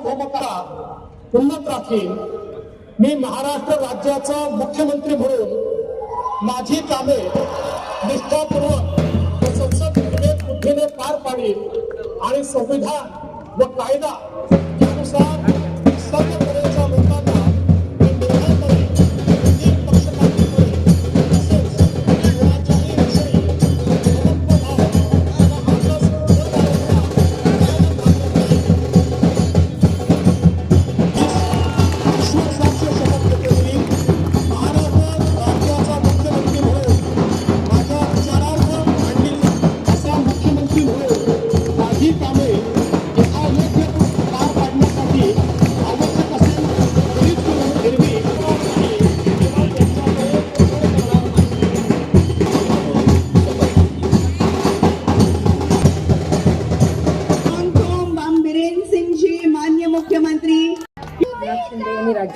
सार्वभौमता उन्नत राखील मी महाराष्ट्र राज्याचा मुख्यमंत्री म्हणून माझी कामे निष्ठापूर्वक संसद बुद्धीने पार पाडील आणि संविधान व कायदा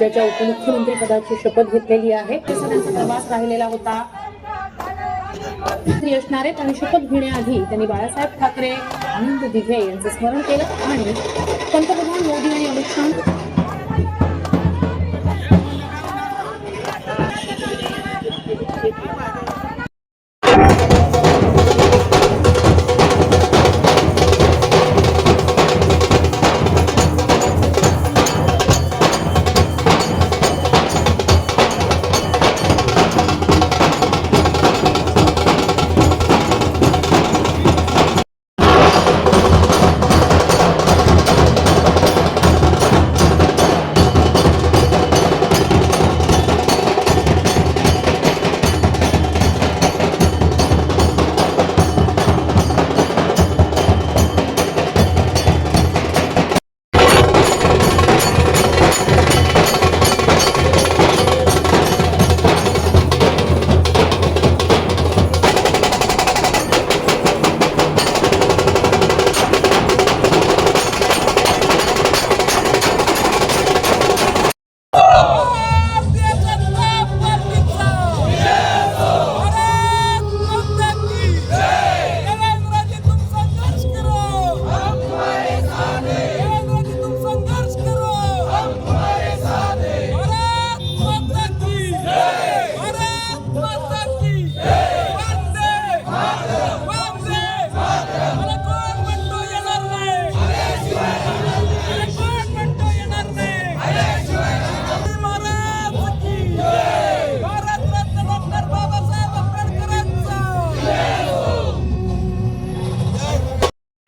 राज्याच्या उपमुख्यमंत्री पदाची शपथ घेतलेली आहे प्रवास राहिलेला होता मंत्री असणार आहेत आणि शपथ घेण्याआधी त्यांनी बाळासाहेब ठाकरे आनंद दिघे यांचं स्मरण केलं आणि पंतप्रधान मोदी आणि अमित शहा you.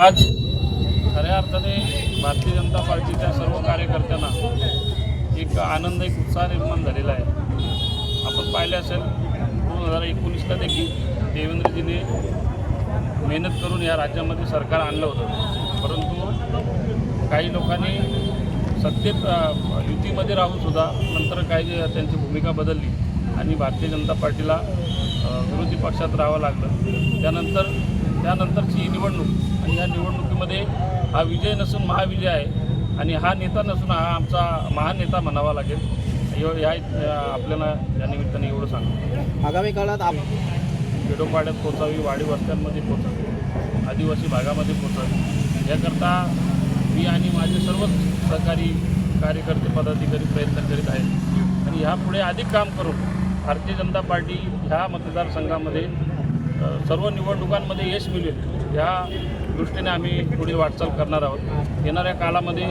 आज खऱ्या अर्थाने भारतीय जनता पार्टीच्या सर्व कार्यकर्त्यांना एक आनंद एक उत्साह निर्माण झालेला आहे. आपण पाहिले असेल दोन हजार एकोणीसला देखील देवेंद्रजीने मेहनत करून या राज्यामध्ये सरकार आणलं होतं. परंतु काही लोकांनी सत्तेत युतीमध्ये राहूनसुद्धा नंतर काही त्यांची भूमिका बदलली आणि भारतीय जनता पार्टीला विरोधी पक्षात राहावं लागलं. त्यानंतर त्यानंतरची ही निवडणूक आणि या निवडणुकीमध्ये हा विजय नसून महाविजय आहे आणि हा नेता नसून हा आमचा महान नेता म्हणावा लागेल. एव- या आपल्याला या निमित्ताने एवढं सांगतो. आगामी काळात आप खेडोपाड्यात पोचावी वाडी वस्त्यांमध्ये पोचावी आदिवासी भागामध्ये पोचावी. याकरता मी आणि माझे सर्वच सहकारी कार्यकर्ते पदाधिकारी प्रयत्न करीत आहेत. आणि ह्यापुढे अधिक काम करून भारतीय जनता पार्टी ह्या मतदारसंघामध्ये सर्व निवडणुकांमध्ये यश मिळेल या दृष्टीने आम्ही पुढील वाटचाल करणार आहोत. येणाऱ्या काळामध्ये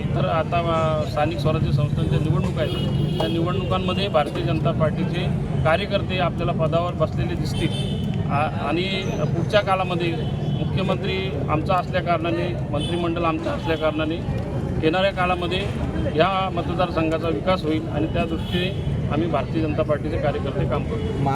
इतर आता स्थानिक स्वराज्य संस्थांच्या निवडणुका आहेत त्या निवडणुकांमध्ये भारतीय जनता पार्टीचे कार्यकर्ते आपल्याला पदावर बसलेले दिसतील. आ- आणि पुढच्या काळामध्ये मुख्यमंत्री आमचा असल्याकारणाने मंत्रिमंडळ आमचं असल्याकारणाने येणाऱ्या काळामध्ये या मतदारसंघाचा विकास होईल आणि त्या दृष्टीने आम्ही भारतीय जनता पार्टीचे कार्यकर्ते काम करू